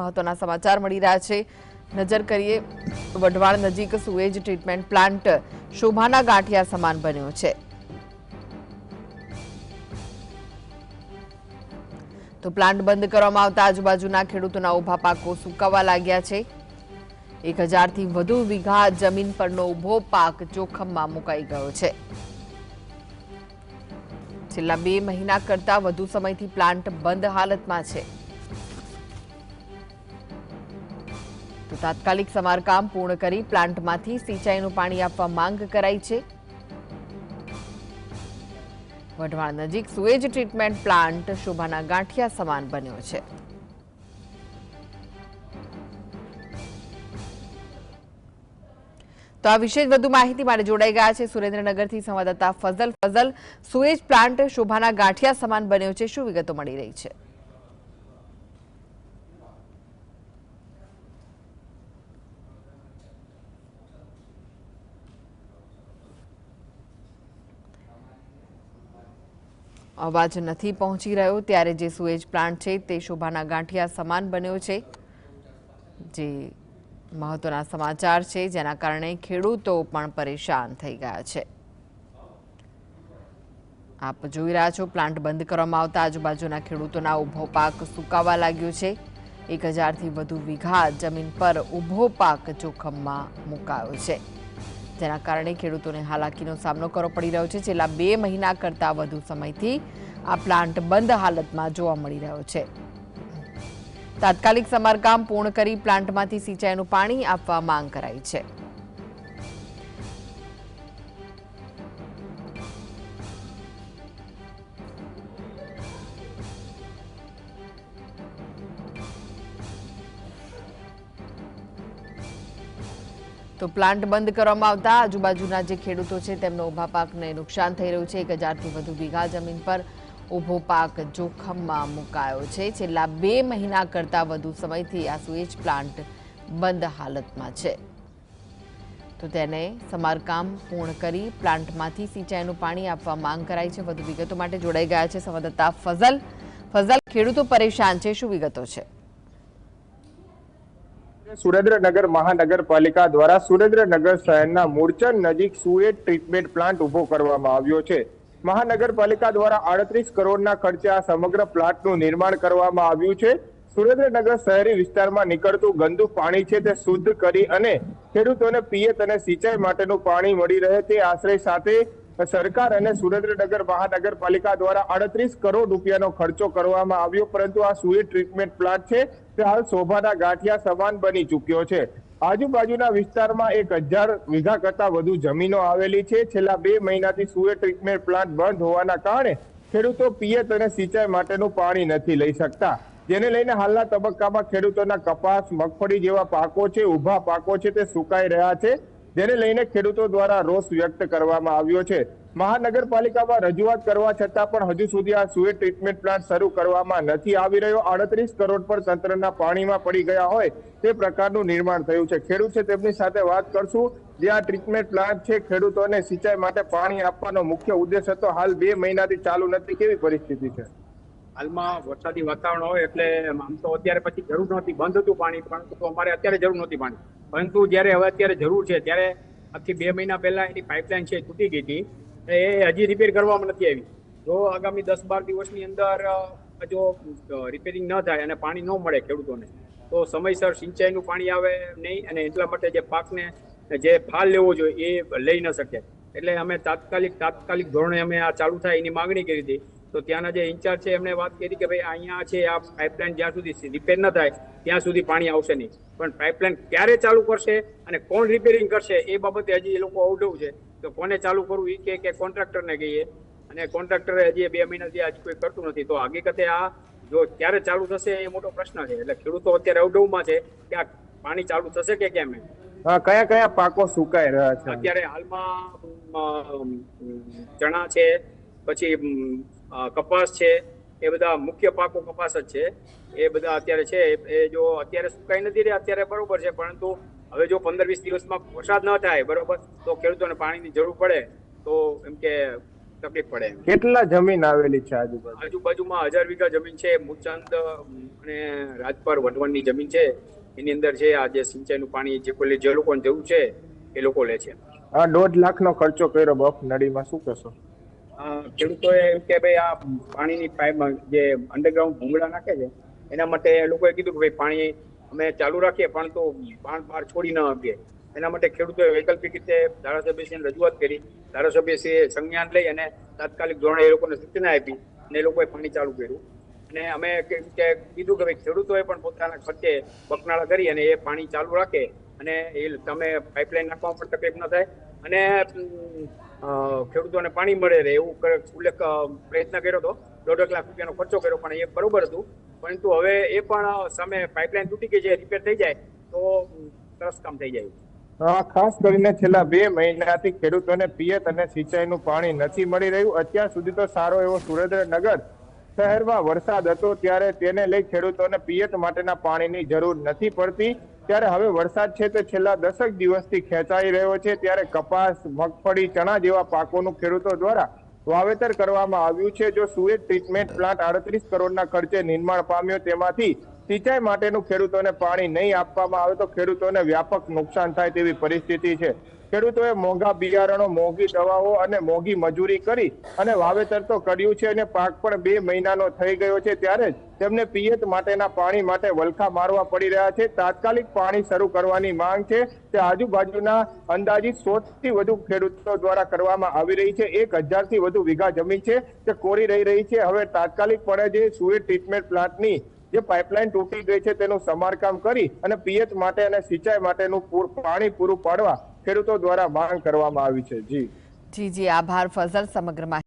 મહત્વના સમાચાર મળી રહ્યા છે. નજર કરીએ, વઢવાણ નજીક સુએજ ટ્રીટમેન્ટ પ્લાન્ટ શોભાના ગાંઠિયા સમાન બન્યો છે. તો પ્લાન્ટ બંધ કરવામાં આવતા આજુબાજુના ખેડૂતોના ઊભા પાકો સુકાવા લાગ્યા છે. એક હજારથી વધુ વીઘા જમીન પરનો ઊભો પાક જોખમમાં મુકાઈ ગયો છે. છેલ્લા બે મહિના કરતા વધુ સમયથી પ્લાન્ટ બંધ હાલતમાં છે. તાત્કાલિક સમારકામ પૂર્ણ કરી પ્લાન્ટમાંથી સિંચાઈનું પાણી આપવા માંગ કરાઈ છે. વઢવાણ નજીક સુએજ ટ્રીટમેન્ટ પ્લાન્ટ શોભાના ગાંઠિયા સમાન બન્યો છે. તો આ વિશે વધુ માહિતી માટે જોડાઈ ગયા છે સુરેન્દ્રનગરથી સંવાદદાતા ફઝલ. ફઝલ, સુએજ પ્લાન્ટ શોભાના ગાંઠિયા સમાન બન્યો છે. શું વિગતો મળી રહી છે? અવાજ નથી પહોંચી રહ્યો, ત્યારે જે સુએજ પ્લાન્ટ છે તે શોભાના ગાંઠિયા સમાન બન્યો છે. જે મહત્વના સમાચાર છે, જેના કારણે ખેડૂતો પણ પરેશાન થઈ ગયા છે. આપ જોઈ રહ્યા છો, પ્લાન્ટ બંધ કરવામાં આવતા આજુબાજુના ખેડૂતોના ઊભો પાક સુકાવા લાગ્યો છે. એક હજારથી વધુ વીઘા જમીન પર ઊભો પાક જોખમમાં મુકાયો છે. જેના કારણે ખેડૂતોને હાલાકીનો સામનો કરવો પડી રહ્યો છે. છેલ્લા બે મહિના કરતાં વધુ સમયથી આ પ્લાન્ટ બંધ હાલતમાં જોવા મળી રહ્યો છે. તાત્કાલિક સમારકામ પૂર્ણ કરી પ્લાન્ટમાંથી સિંચાઈનું પાણી આપવા માંગ કરાઈ છે. તો પ્લાન્ટ બંધ કરવામાં આવતા આજુબાજુના જે ખેડૂતો છે, તેમનો ઊભા પાકને નુકસાન થઈ રહ્યું છે. એક હજારથી વધુ વીઘા જમીન પર ઊભો પાક જોખમમાં મુકાયો છે. છેલ્લા બે મહિના કરતાં વધુ સમયથી આ સુએજ પ્લાન્ટ બંધ હાલતમાં છે. તો તેને સમારકામ પૂર્ણ કરી પ્લાન્ટમાંથી સિંચાઈનું પાણી આપવા માંગ કરાઈ છે. વધુ વિગતો માટે જોડાઈ ગયા છે સંવાદદાતા ફઝલ. ફઝલ, ખેડૂતો પરેશાન છે. શું વિગતો છે? સુરેન્દ્રનગર મહાનગરપાલિકા દ્વારા સુરેન્દ્રનગર શહેરના મૂળચંદ નજીક સુએટ ટ્રીટમેન્ટ પ્લાન્ટ ઊભો કરવામાં આવ્યો છે. મહાનગરપાલિકા દ્વારા આડત્રીસ કરોડના ખર્ચે આ સમગ્ર પ્લાન્ટનું નિર્માણ કરવામાં આવ્યું છે. સુરેન્દ્રનગર શહેરી વિસ્તારમાં નીકળતું ગંદુ પાણી છે તે શુદ્ધ કરી અને ખેડૂતોને પિયત અને સિંચાઈ માટેનું પાણી મળી રહે તે આશ્રય સાથે સરકાર અને સુરેન્દ્રનગર મહાનગરપાલિકા દ્વારા આડત્રીસ કરોડ રૂપિયાનો ખર્ચો કરવામાં આવ્યો, પરંતુ આ સુએજ ટ્રીટમેન્ટ પ્લાન્ટ છે હાલ શોભાના ગાંઠિયા સમાન બની ચૂક્યો છે. આજુબાજુના વિસ્તારમાં એક હજાર વીઘા કરતા વધુ જમીનો આવેલી છે. છેલ્લા બે મહિનાથી સુએ ટ્રીટમેન્ટ પ્લાન્ટ બંધ હોવાના કારણે ખેડૂતો પિયત અને સિંચાઈ માટેનું પાણી નથી લઈ શકતા. જેને લઈને હાલના તબક્કામાં ખેડૂતોના કપાસ, મગફળી જેવા પાકો છે, ઊભા પાકો છે તે સુકાઈ રહ્યા છે. જેને લઈને ખેડૂતો દ્વારા રોષ વ્યક્ત કરવામાં આવ્યો છે. મહાનગરપાલિકામાં રજૂઆત કરવા છતાં પણ હજુ સુધી આ સુએ ટ્રીટમેન્ટ પ્લાન્ટ શરૂ કરવામાં નથી આવી રહ્યો. આડત્રીસ કરોડ પર તંત્રના પાણીમાં પડી ગયા હોય તે પ્રકારનું નિર્માણ થયું છે. ખેડૂત છે તેમની સાથે વાત કરશું. જે આ ટ્રીટમેન્ટ પ્લાન્ટ છે, ખેડૂતોને સિંચાઈ માટે પાણી આપવાનો મુખ્ય ઉદ્દેશ હતો. હાલ બે મહિનાથી ચાલુ નથી. કેવી પરિસ્થિતિ છે? હાલમાં વરસાદી વાતાવરણ હોય એટલે આમ તો અત્યારે પછી જરૂર નહોતી. બંધ હતું પાણી, પરંતુ અમારે અત્યારે જરૂર નહોતી પાણી. પરંતુ જ્યારે હવે અત્યારે જરૂર છે, ત્યારે આજથી બે મહિના પહેલા એની પાઇપલાઇન છે તૂટી ગઈ હતી. એ હજી રિપેર કરવામાં નથી આવી. જો આગામી દસ બાર દિવસની અંદર જો રિપેરિંગ ન થાય અને પાણી ન મળે ખેડૂતોને, તો સમયસર સિંચાઈનું પાણી આવે નહીં અને એટલા માટે જે પાકને જે ફાલ લેવો જોઈએ એ લઈ ન શકે એટલે અમે તાત્કાલિક તાત્કાલિક ધોરણે અમે આ ચાલુ થાય એની માગણી કરી હતી. તો ત્યાંના જે ઇન્ચાર્જ છે એમણે વાત કરી કે ભાઈ અહીંયા છે આ પાઇપલાઇન જ્યાં સુધી રિપેર ન થાય ત્યાં સુધી પાણી આવશે નહીં. પણ પાઇપલાઇન ક્યારે ચાલુ કરશે અને કોણ રિપેરિંગ કરશે એ બાબતે હજી એ લોકો અવડવું છે. તો કોને ચાલુ કરવું એ કે કે કોન્ટ્રાક્ટરને કહીએ. અને કોન્ટ્રાક્ટરે હજી બે મહિનાથી હજી કોઈ કરતું નથી. તો હકીકતે આ જો ક્યારે ચાલુ થશે એ મોટો પ્રશ્ન છે. એટલે ખેડૂતો અત્યારે અવઢવમાં છે કે આ પાણી ચાલુ થશે કે કેમ? કયા કયા પાકો સુકાઈ રહ્યા છે? અત્યારે હાલમાં ચણા છે પછી કપાસ છે એ બધા મુખ્ય પાકો કપાસ જ છે. એ બધા અત્યારે છે એ જો અત્યારે સુકાઈ નથી રહે અત્યારે બરોબર છે પરંતુ હવે જો પંદર વીસ દિવસમાં વરસાદ ન થાય બરોબર તો ખેડૂતોને પાણીની જરૂર પડે તો એમ કે તકલીફ પડે કેટલા જમીન આવેલી છે આજુબાજુ? આજુબાજુમાં હજાર વીઘા જમીન છે મુચંદ અને રાજપર વઢવણની જમીન છે. એની અંદર છે આ જે સિંચાઈનું પાણી જે કોઈ જે લોકોને જરૂર છે એ લોકો લે છે. આ દોઢ લાખનો ખર્ચો કર્યો બફ નડીમાં શું કહેશો? ખેડૂતોએ એમ કે ભાઈ આ પાણીની પાઇપ જે અંડરગ્રાઉન્ડ ભૂંગળા નાખે છે, એના માટે લોકોએ કીધું કે ભાઈ પાણી અમે ચાલુ રાખીએ પણ તો પાણ બહાર છોડી ન આપીએ. એના માટે ખેડૂતોએ વૈકલ્પિક રીતે ધારાસભ્યશ્રીને રજૂઆત કરી. ધારાસભ્યશ્રીએ સંજ્ઞાન લઈ અને તાત્કાલિક ધોરણે એ લોકોને સૂચના આપી અને એ લોકોએ પાણી ચાલુ કર્યું. અને અમે કે- કીધું કે ભાઈ ખેડૂતોએ પણ પોતાના ખર્ચે બકનાળા કરી અને એ પાણી ચાલુ રાખે અને એ તમે પાઇપલાઇન નાખવામાં પણ તકલીફ ન થાય. અને ખેડૂતોને પાણી મળે રહે એવું ઉલ્લેખ પ્રયત્ન કર્યો હતો. દોઢ લાખ રૂપિયાનો ખર્ચો કર્યો, પણ એ બરોબર હતું. પરંતુ હવે એ પણ સામે પાઇપલાઇન તૂટી ગઈ છે રિપેર થઈ જાય, તો સરસ કામ થઈ જાય. ખાસ કરીને છેલ્લા બે મહિનાથી ખેડૂતોને પિયત અને સિંચાઈનું પાણી નથી મળી રહ્યું. અત્યાર સુધી તો સારો એવો સુરેન્દ્રનગર શહેરમાં વરસાદ હતો, ત્યારે તેને લઈ ખેડૂતોને પિયત માટેના પાણીની જરૂર નથી પડતી. ત્યારે હવે વરસાદ છે તે છેલ્લા દસક દિવસથી ખેંચાઈ રહ્યો છે. ત્યારે કપાસ, મગફળી, ચણા જેવા પાકોનું ખેડૂતો દ્વારા વાવેતર કરવામાં આવ્યું છે. જો સુએજ ટ્રીટમેન્ટ પ્લાન્ટ આડત્રીસ કરોડના ખર્ચે નિર્માણ પામ્યો, તેમાંથી સિંચાઈ માટેનું ખેડૂતોને પાણી નહીં આપવામાં આવે તો ખેડૂતોને વ્યાપક નુકસાન થાય તેવી પરિસ્થિતિ છે. ખેડૂતોએ મોંઘા બિયારણો, મોંઘી દવાઓ અને મોંઘી મજૂરી કરી અને વાવેતર તો કર્યું છે અને પાક પણ બે મહિનાનો થઈ ગયો છે ત્યારે જ તેમને પિયત માટેના પાણી માટે વલખા મારવા પડી રહ્યા છે. તાત્કાલિક પાણી શરૂ કરવાની માંગ છે તે આજુબાજુના અંદાજિત સો થી વધુ ખેડૂતો દ્વારા કરવામાં આવી રહી છે. એક હજારથી વધુ વીઘા જમીન છે તે કોરી રહી રહી છે. હવે તાત્કાલિક પણ જે સુએટ ટ્રીટમેન્ટ પ્લાન્ટની જે પાઇપલાઇન તૂટી ગઈ છે તેનું સમારકામ કરી અને પિયત માટે અને સિંચાઈ માટેનું પાણી પૂરું પાડવા ખેડૂતો દ્વારા માંગ કરવામાં આવી છે. જી. જી જી આભાર ફઝલ સમગ્ર